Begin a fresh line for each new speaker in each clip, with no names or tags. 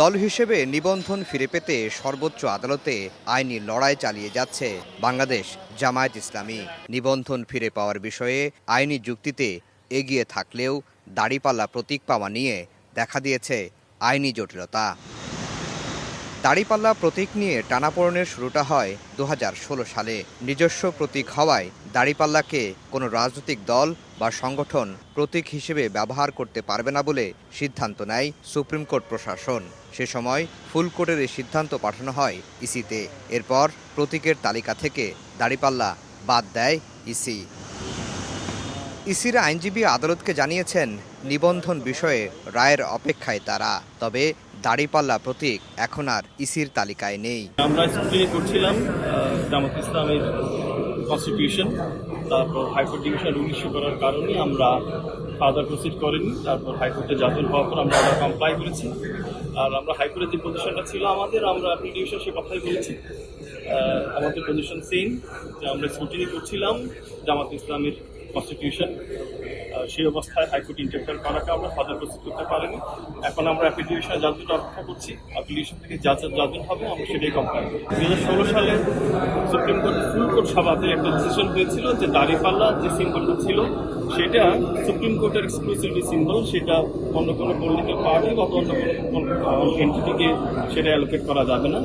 দল হিসেবে নিবন্ধন ফিরে পেতে সর্বোচ্চ আদালতে আইনি লড়াই চালিয়ে যাচ্ছে বাংলাদেশ জামায়াত ইসলামী। নিবন্ধন ফিরে পাওয়ার বিষয়ে আইনি যুক্তিতে এগিয়ে থাকলেও দাড়িপাল্লা প্রতীক পাওয়া নিয়ে দেখা দিয়েছে আইনি জটিলতা। দাড়িপাল্লা প্রতীক নিয়ে টানাপোড়নের শুরুটা হয় দু হাজার ষোলো সালে। নিজস্ব প্রতীক হওয়ায় দাড়িপাল্লাকে কোনো রাজনৈতিক দল বা সংগঠন প্রতীক হিসেবে ব্যবহার করতে পারবে না বলে সিদ্ধান্ত নেয় সুপ্রিম কোর্ট প্রশাসন। সে সময় ফুল কোর্টের এই সিদ্ধান্ত পাঠানো হয় ইসিতে। এরপর প্রতীকের তালিকা থেকে দাড়িপাল্লা বাদ দেয় ইসি। ইসির আইনজীবী আদালতকে জানিয়েছেন, নিবন্ধন বিষয়ে রায়ের অপেক্ষায় তারা, তবে দাড়িপাল্লা প্রতীক এখন আর ইসির তালিকায় নেই।
আমরা স্ক্রুটিনি করছিলাম জামাত ইসলামের কনস্টিটিউশন তারপর হাইকোর্ট ডিভিশন রুল ইস্যু করার কারণে আমরা ফার্দার প্রসিড করিনি, তারপর হাইকোর্টে জাতীয় হওয়ার পর আমরা ওটা কমপ্লাই করেছি। আর আমরা হাইকোর্টের যে পজিশনটা ছিল আমাদের, আমরা আপনি ডিভিশন সে কথাই বলেছি। আমাদের পজিশন সেম যে আমরা স্ক্রুটিনি করছিলাম জামাত ইসলামের কনস্টিটিউশন সেই অবস্থায় হাইকোর্ট ইন্টারফেয়ার করাকে আমরা ফার্দার প্রসিড করতে পারিনি। এখন আমরা অ্যাপিল ডিভিশন জাজমেন্ট অপেক্ষা করছি। অ্যাপিল ডিভিশন থেকে যা যা জাজমেন্ট হবে আমরা সেটাই কমপ্লাই করি দু হাজার ষোলো সালে সুপ্রিম কোর্ট ফুল কোর্ট সভাতে একটা ডিসিশন হয়েছিল যে দাঁড়িপাল্লা যে সিম্বলটা ছিল, সেটা সুপ্রিম কোর্টের এক্সক্লুসিভলি সিম্বল সেটা অন্য কোনো পলিটিক্যাল পার্টি বা অন্য কোনো এন্টিটিকে সেটা অ্যালোকেট করা যাবে না।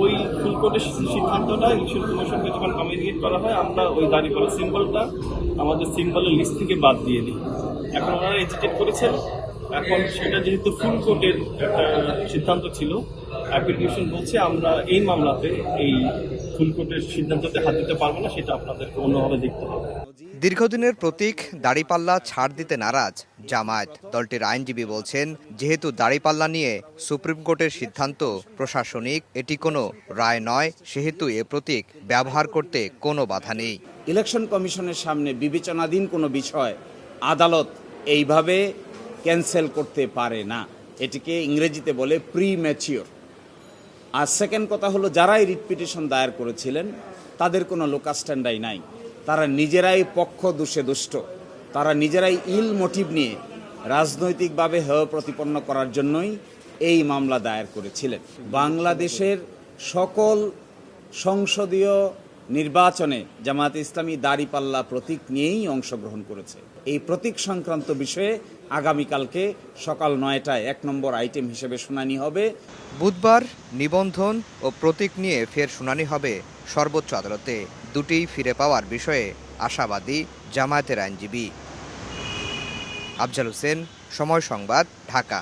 ওই ফুল কোর্টের সিদ্ধান্তটা ইলেকশন কমিশনকে যখন কমিউনিকেট করা হয়। আমরা ওই দাঁড়িপাল্লা সিম্বলটা আমাদের সিম্বলের লিস্ট থেকে বাদ দিয়ে দিই। এখন ওনারা এজিটেট করেছেন। এখন সেটা যেহেতু ফুল কোর্টের একটা সিদ্ধান্ত ছিল অ্যাপ্লিকেশন বলছে আমরা এই মামলাতে এই ফুল কোর্টের সিদ্ধান্ততে হাত দিতে পারব না সেটা আপনাদেরকে অন্যভাবে দেখতে হবে।
দীর্ঘদিনের প্রতীক দাড়িপাল্লা ছাড় দিতে নারাজ জামায়াত দলটির আইনজীবী বলছেন যেহেতু দাড়িপাল্লা নিয়ে সুপ্রিম কোর্টের সিদ্ধান্ত প্রশাসনিক এটি কোনো রায় নয় সেহেতু এ প্রতীক ব্যবহার করতে কোনো বাধা নেই।
ইলেকশন কমিশনের সামনে বিবেচনাধীন কোনো বিষয় আদালত এইভাবে ক্যান্সেল করতে পারে না। এটিকে ইংরেজিতে বলে প্রি ম্যাচিওর আর সেকেন্ড কথা হলো, যারাই রিট পিটিশন দায়ের করেছিলেন, তাদের কোনো লোকাস্ট্যান্ডাই নাই। তারা নিজেরাই পক্ষ দোষে দুষ্ট। তারা নিজেরাই ইল মোটিভ নিয়ে রাজনৈতিকভাবে হেয় প্রতিপন্ন করার জন্যই এই মামলা দায়ের করেছিলেন। বাংলাদেশের সকল সংসদীয় নির্বাচনে জামায়াতে ইসলামী দাড়িপাল্লা প্রতীক নিয়েই অংশগ্রহণ করেছে। এই প্রতীক সংক্রান্ত বিষয়ে আগামীকালকে সকাল নয়টায় এক নম্বর আইটেম হিসেবে শুনানি হবে।
বুধবার নিবন্ধন ও প্রতীক নিয়ে ফের শুনানি হবে সর্বোচ্চ আদালতে। দুটিই ফিরে পাওয়ার বিষয়ে আশাবাদী জামায়াতের আইনজীবী। আফজাল হোসেন, সময় সংবাদ, ঢাকা।